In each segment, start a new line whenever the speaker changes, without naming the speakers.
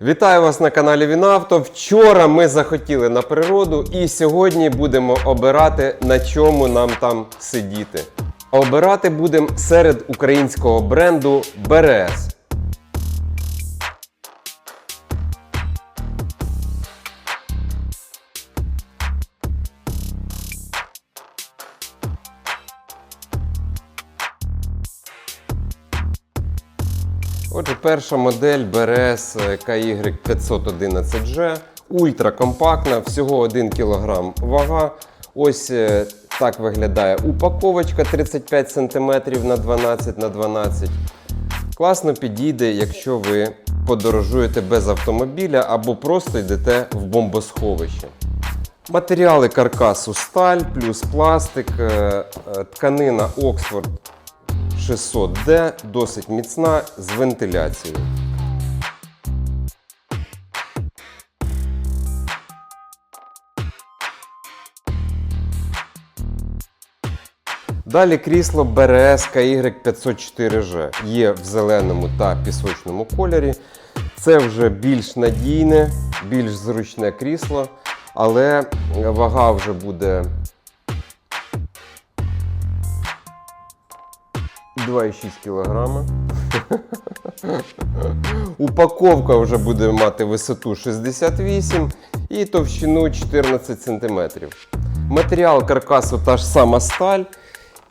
Вітаю вас на каналі Вінавто. Вчора ми захотіли на природу і сьогодні будемо обирати, на чому нам там сидіти. Обирати будемо серед українського бренду БРС. Отже, перша модель BRS KY511G. Ультракомпактна, всього 1 кг вага. Ось е, так виглядає упаковочка 35 см на 12 на 12 Класно підійде, якщо ви подорожуєте без автомобіля або просто йдете в бомбосховище. Матеріали каркасу сталь плюс пластик, е, е, тканина Oxford 600D, досить міцна з вентиляцією. Далі крісло BRS KY504G є в зеленому та пісочному кольорі. Це вже більш надійне, більш зручне крісло, але вага вже буде 2,6 кг. Упаковка вже буде мати висоту 68 і товщину 14 см. Матеріал каркасу та ж сама сталь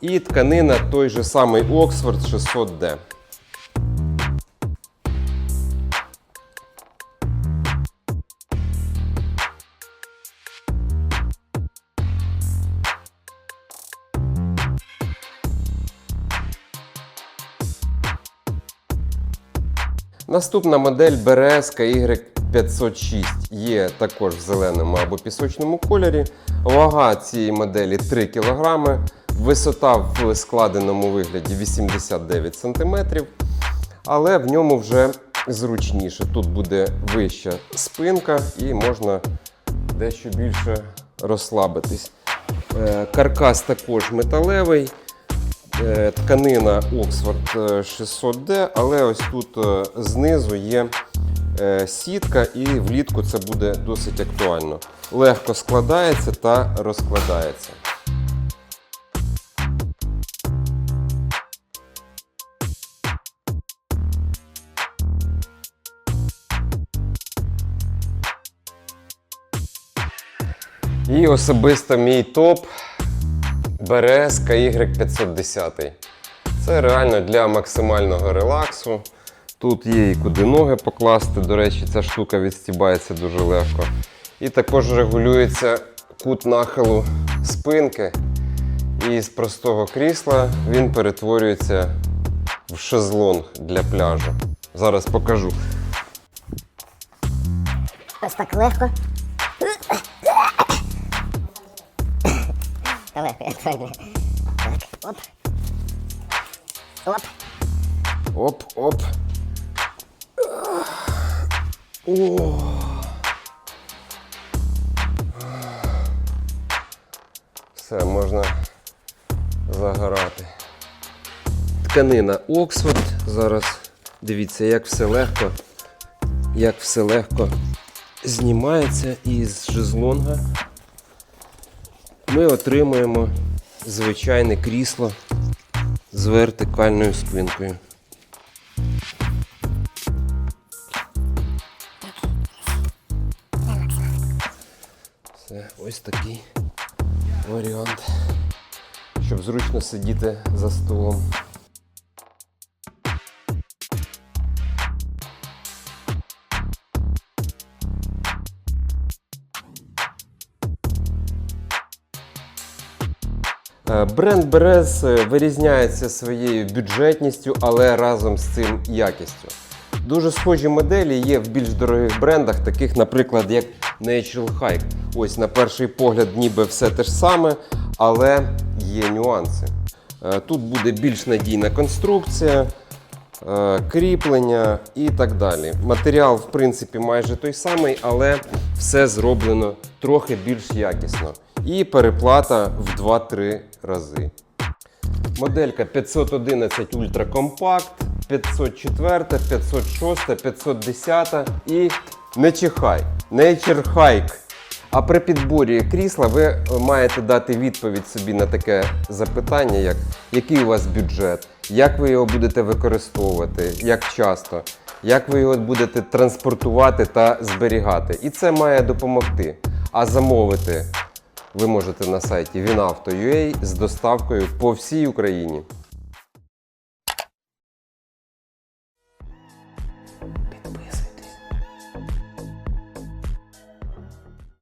і тканина той же самий Oxford 600D. Наступна модель BRS KY506 є також в зеленому або пісочному кольорі. Вага цієї моделі 3 кг, висота в складеному вигляді 89 см, але в ньому вже зручніше. Тут буде вища спинка і можна дещо більше розслабитись. Е, Каркас також металевий. Е, Тканина Oxford е, 600D, але ось тут е, знизу є е, сітка, і влітку це буде досить актуально. Легко складається та розкладається. І особисто мій топ BRS KY510. Це реально для максимального релаксу. Тут є і куди ноги покласти. До речі, ця штука відстібається дуже легко. І також регулюється кут нахилу спинки. І з простого крісла він перетворюється в шезлонг для пляжу. Зараз покажу.
Ось так легко. Легко, як правильно. Так, оп. Оп.
Оп-оп. О. Все, можна загорати. Тканина Оксфорд. Зараз дивіться, як все легко, як все легко знімається із жезлонга. Ми отримуємо звичайне крісло з вертикальною спинкою. Це ось такий варіант, щоб зручно сидіти за столом. Бренд Берез е, вирізняється своєю бюджетністю, але разом з цим якістю. Дуже схожі моделі є в більш дорогих брендах, таких, наприклад, як Natural Hike. Ось на перший погляд, ніби все те ж саме, але є нюанси. Е, Тут буде більш надійна конструкція, е, кріплення і так далі. Матеріал, в принципі, майже той самий, але все зроблено трохи більш якісно. І переплата в 2-3 рази. Моделька 511 Ultra Compact. 504, 506, 510 і не чихай, Nature Hike. А при підборі крісла ви е, маєте дати відповідь собі на таке запитання, як який у вас бюджет, як ви його будете використовувати, як часто, як ви його будете транспортувати та зберігати. І це має допомогти. А замовити ви можете на сайті vinauto.ua з доставкою по всій Україні.